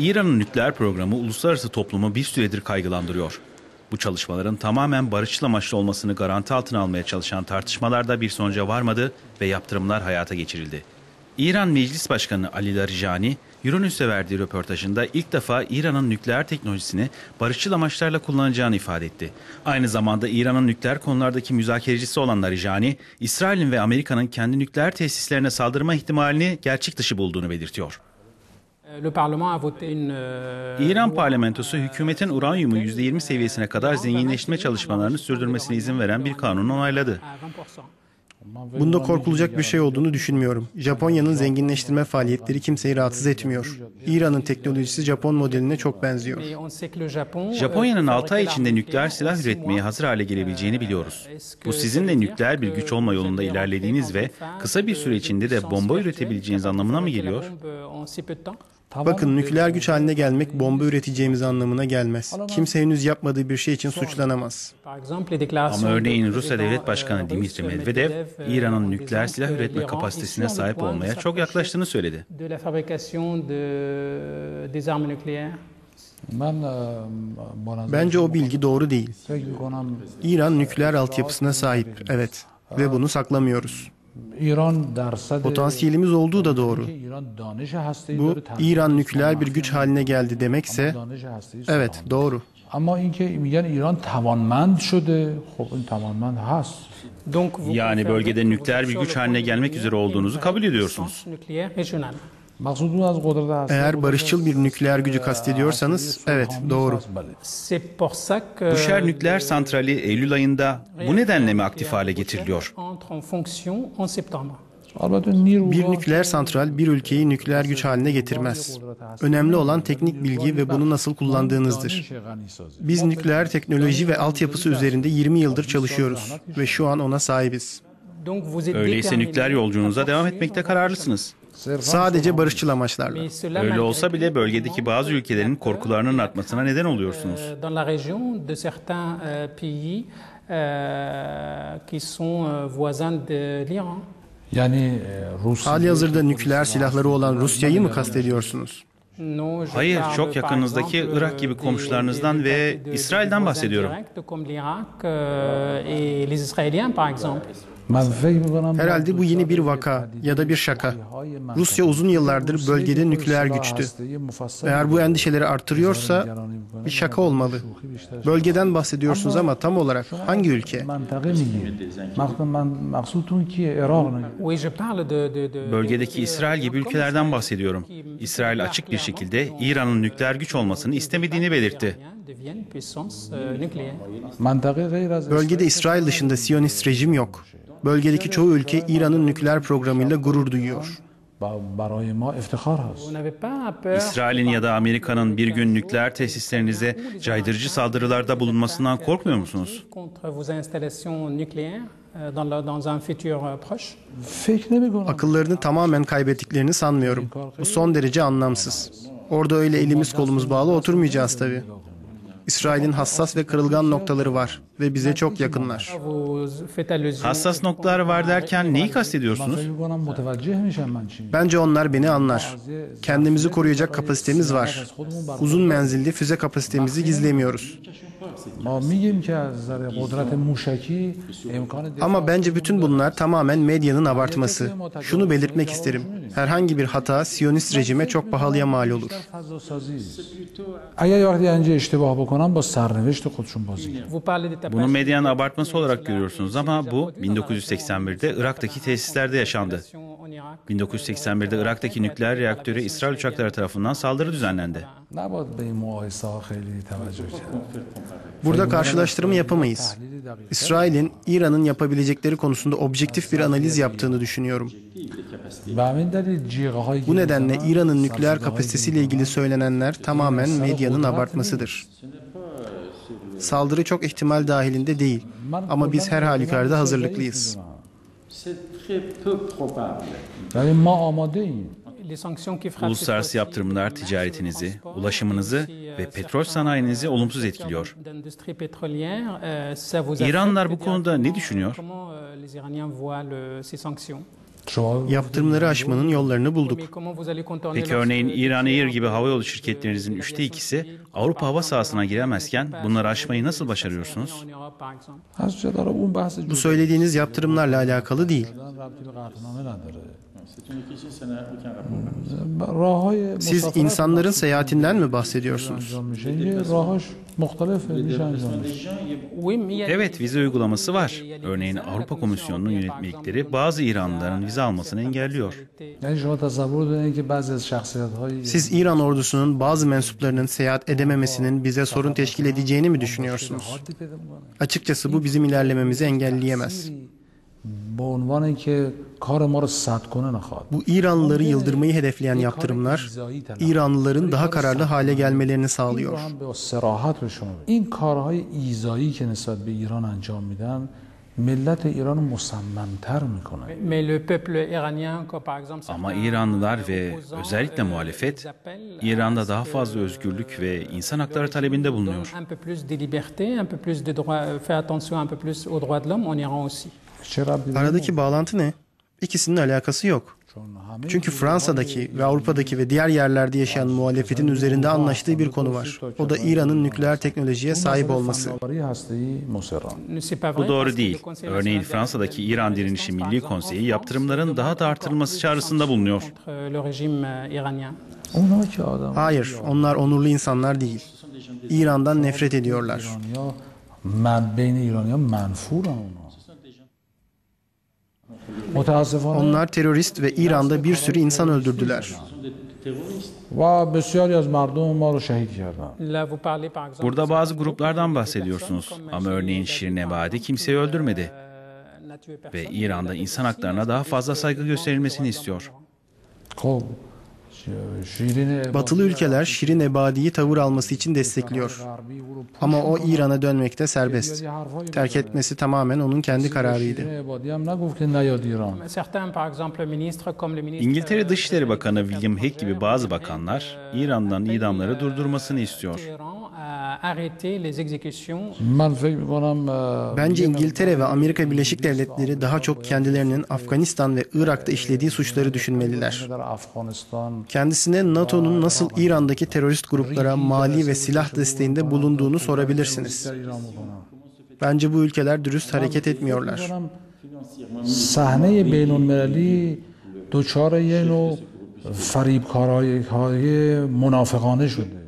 İran'ın nükleer programı uluslararası toplumu bir süredir kaygılandırıyor. Bu çalışmaların tamamen barışçıl amaçlı olmasını garanti altına almaya çalışan tartışmalarda bir sonuca varmadı ve yaptırımlar hayata geçirildi. İran Meclis Başkanı Ali Larijani, Euronews'e verdiği röportajında ilk defa İran'ın nükleer teknolojisini barışçıl amaçlarla kullanacağını ifade etti. Aynı zamanda İran'ın nükleer konulardaki müzakerecisi olan Larijani, İsrail'in ve Amerika'nın kendi nükleer tesislerine saldırma ihtimalini gerçek dışı bulduğunu belirtiyor. İran parlamentosu hükümetin uranyumu %20 seviyesine kadar zenginleştirme çalışmalarını sürdürmesine izin veren bir kanunu onayladı. Bunda korkulacak bir şey olduğunu düşünmüyorum. Japonya'nın zenginleştirme faaliyetleri kimseyi rahatsız etmiyor. İran'ın teknolojisi Japon modeline çok benziyor. Japonya'nın 6 ay içinde nükleer silah üretmeye hazır hale gelebileceğini biliyoruz. Bu sizinle nükleer bir güç olma yolunda ilerlediğiniz ve kısa bir süre içinde de bomba üretebileceğiniz anlamına mı geliyor? Bakın nükleer güç haline gelmek bomba üreteceğimiz anlamına gelmez. Kimse henüz yapmadığı bir şey için suçlanamaz. Ama örneğin Rusya Devlet Başkanı Dimitri Medvedev, İran'ın nükleer silah üretme kapasitesine sahip olmaya çok yaklaştığını söyledi. Bence o bilgi doğru değil. İran nükleer altyapısına sahip, evet. Ve bunu saklamıyoruz. Potansiyelimiz olduğu da doğru. Bu İran nükleer bir güç haline geldi demekse evet doğru. Ama İran tamamman şudu. tamamman has. Yani bölgede nükleer bir güç haline gelmek üzere olduğunuzu kabul ediyorsunuz. Eğer barışçıl bir nükleer gücü kastediyorsanız evet doğru. Buşer nükleer santrali Eylül ayında bu nedenle mi aktif hale getiriliyor? Bir nükleer santral bir ülkeyi nükleer güç haline getirmez. Önemli olan teknik bilgi ve bunu nasıl kullandığınızdır. Biz nükleer teknoloji ve altyapısı üzerinde 20 yıldır çalışıyoruz ve şu an ona sahibiz. Öyleyse nükleer yolculuğunuza devam etmekte kararlısınız. Sadece barışçıl amaçlarla. Öyle olsa bile bölgedeki bazı ülkelerin korkularının artmasına neden oluyorsunuz. Yani Hali hazırda nükleer silahları olan Rusya'yı mı kastediyorsunuz? Hayır, çok yakınızdaki Irak gibi komşularınızdan ve İsrail'den bahsediyorum. Herhalde bu yeni bir vaka ya da bir şaka. Rusya uzun yıllardır bölgede nükleer güçtü. Eğer bu endişeleri artırıyorsa bir şaka olmalı. Bölgeden bahsediyorsunuz ama tam olarak hangi ülke? Bölgedeki İsrail gibi ülkelerden bahsediyorum. İsrail açık bir şekilde İran'ın nükleer güç olmasını istemediğini belirtti. Bölgede İsrail dışında Siyonist rejim yok. Bölgedeki çoğu ülke İran'ın nükleer programıyla gurur duyuyor. İsrail'in ya da Amerika'nın bir gün nükleer tesislerinize caydırıcı saldırılarda bulunmasından korkmuyor musunuz? Akıllarını tamamen kaybettiklerini sanmıyorum. Bu son derece anlamsız. Orada öyle elimiz kolumuz bağlı oturmayacağız tabii. İsrail'in hassas ve kırılgan noktaları var ve bize çok yakınlar. Hassas noktalar var derken neyi kastediyorsunuz? Bence onlar beni anlar. Kendimizi koruyacak kapasitemiz var. Uzun menzilli füze kapasitemizi gizlemiyoruz. Ama bence bütün bunlar tamamen medyanın abartması. Şunu belirtmek isterim. Herhangi bir hata Siyonist rejime çok pahalıya mal olur. Bunu medyanın abartması olarak görüyorsunuz ama bu 1981'de Irak'taki tesislerde yaşandı. 1981'de Irak'taki nükleer reaktöre İsrail uçakları tarafından saldırı düzenlendi. Burada karşılaştırma yapamayız. İsrail'in İran'ın yapabilecekleri konusunda objektif bir analiz yaptığını düşünüyorum. Bu nedenle İran'ın nükleer kapasitesiyle ilgili söylenenler tamamen medyanın abartmasıdır. Saldırı çok ihtimal dahilinde değil ama biz her halükarda hazırlıklıyız. Uluslararası yaptırımlar ticaretinizi, ulaşımınızı ve petrol sanayinizi olumsuz etkiliyor. İranlılar bu konuda ne düşünüyor? Yaptırımları aşmanın yollarını bulduk. Peki örneğin İran Air gibi havayolu şirketlerinizin üçte ikisi Avrupa hava sahasına giremezken bunları aşmayı nasıl başarıyorsunuz? Bu söylediğiniz yaptırımlarla alakalı değil. Siz insanların seyahatinden mi bahsediyorsunuz? Evet, vize uygulaması var. Örneğin Avrupa Komisyonu'nun yönetmelikleri bazı İranlıların vize almasını engelliyor. Siz İran ordusunun bazı mensuplarının seyahat edememesinin bize sorun teşkil edeceğini mi düşünüyorsunuz? Açıkçası bu bizim ilerlememizi engelleyemez. Bu İranlıları yıldırmayı hedefleyen yaptırımlar İranlıların daha kararlı hale gelmelerini sağlıyor millet İran'ı musammanter mi? Ama İranlılar ve özellikle muhalefet İran'da daha fazla özgürlük ve insan hakları talebinde bulunuyor. Aradaki bağlantı ne? ikisinin alakası yok. Çünkü Fransa'daki ve Avrupa'daki ve diğer yerlerde yaşayan muhalefetin üzerinde anlaştığı bir konu var. O da İran'ın nükleer teknolojiye sahip olması. Bu doğru değil. Örneğin Fransa'daki İran Direnişi Milli Konseyi yaptırımların daha da artırılması çağrısında bulunuyor. Hayır, onlar onurlu insanlar değil. İran'dan nefret ediyorlar. Onlar terörist ve İran'da bir sürü insan öldürdüler. Burada bazı gruplardan bahsediyorsunuz. ama örneğin Şirin Ebadi kimseyi öldürmedi. ve İran'da insan haklarına daha fazla saygı gösterilmesini istiyor. Batılı ülkeler Şirin Ebadi'yi tavır alması için destekliyor. Ama o İran'a dönmekte serbest. Terk etmesi tamamen onun kendi kararıydı. İngiltere Dışişleri Bakanı William Hague gibi bazı bakanlar İran'dan idamları durdurmasını istiyor. Bence İngiltere ve Amerika Birleşik Devletleri daha çok kendilerinin Afganistan ve Irak'ta işlediği suçları düşünmeliler. در افغانستان Kendisine NATO'nun nasıl İran'daki terörist gruplara mali ve silah desteğinde bulunduğunu sorabilirsiniz. در ایران میکنم Bence bu ülkeler dürüst hareket etmiyorlar. صحنه بین المللی دچار یه نوع فریبکارهای های منافقانه شده